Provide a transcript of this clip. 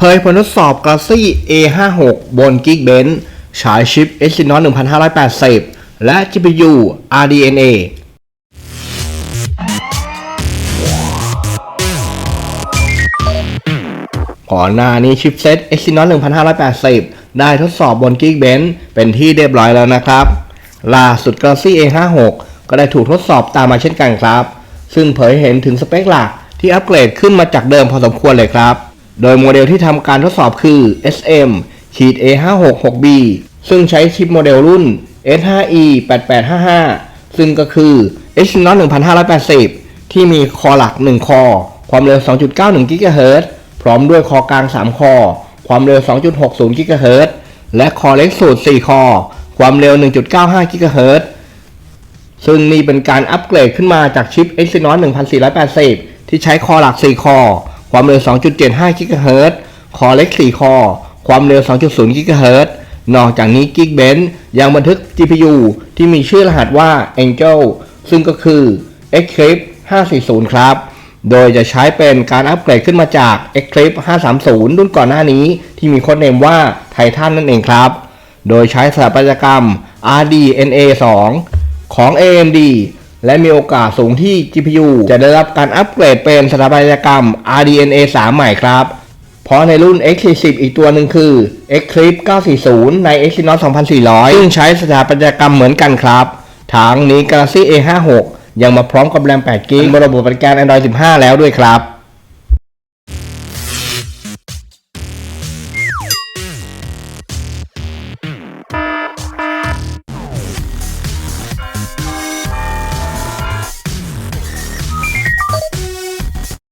เผยผลทดสอบ Galaxy A56 บน Geekbench ฉายชิป Exynos 1580 และ GPU RDNA ก่อนหน้านี้ชิปเซ็ต Exynos 1580 ได้ทดสอบบน Geekbench เป็นที่เรียบร้อยแล้วนะครับ ล่าสุด Galaxy A56 ก็ได้ถูกทดสอบตามมาเช่นกันครับ ซึ่งเผยเห็นถึงสเปคหลักที่อัปเกรดขึ้นมาจากเดิมพอสมควรเลยครับ โดยโมเดลที่ทำการทดสอบคือ SM A566B ซึ่งใช้ชิปโมเดลรุ่น S5e 8855 ซึ่งก็คือ Exynos 1580 ที่มีคอหลัก 1 คอ ความเร็ว 2.91 GHz พร้อมด้วยคอกลาง 3 คอ ความเร็ว 2.60 GHz และคอเล็กสุด4 คอ ความเร็ว 1.95 GHz ซึ่งนี่เป็นการอัปเกรดขึ้นมาจากชิป Exynos 1480 ที่ใช้คอหลัก 4 คอ ความเร็ว 2.75 GHz คอเล็ก 4 คอ ความเร็ว 2.0 GHz นอกจากนี้ Geekbench ยังบันทึก GPU ที่มีชื่อรหัสว่า Angel ซึ่งก็คือ Eclipse 540 ครับ โดยจะใช้เป็นการอัปเกรดขึ้นมาจาก Eclipse 530 รุ่นก่อนหน้านี้ที่มีโค้ดเนมว่า Titan นั่นเองครับ โดยใช้สถาปัตยกรรม RDNA 2 ของ AMD และมีโอกาสสูงที่ GPU จะได้รับการอัปเกรดเป็นสถาปัตยกรรม RDNA 3 ใหม่ครับ เพราะในรุ่น X40 อีกตัวหนึ่งคือ Eclipse 940 ใน Exynos 2400 ซึ่งใช้สถาปัตยกรรมเหมือนกันครับ ทั้งนี้ Galaxy A56 ยังมาพร้อมกับแรม8 g b บนระบบปฏิการ Android 15 แล้วด้วยครับ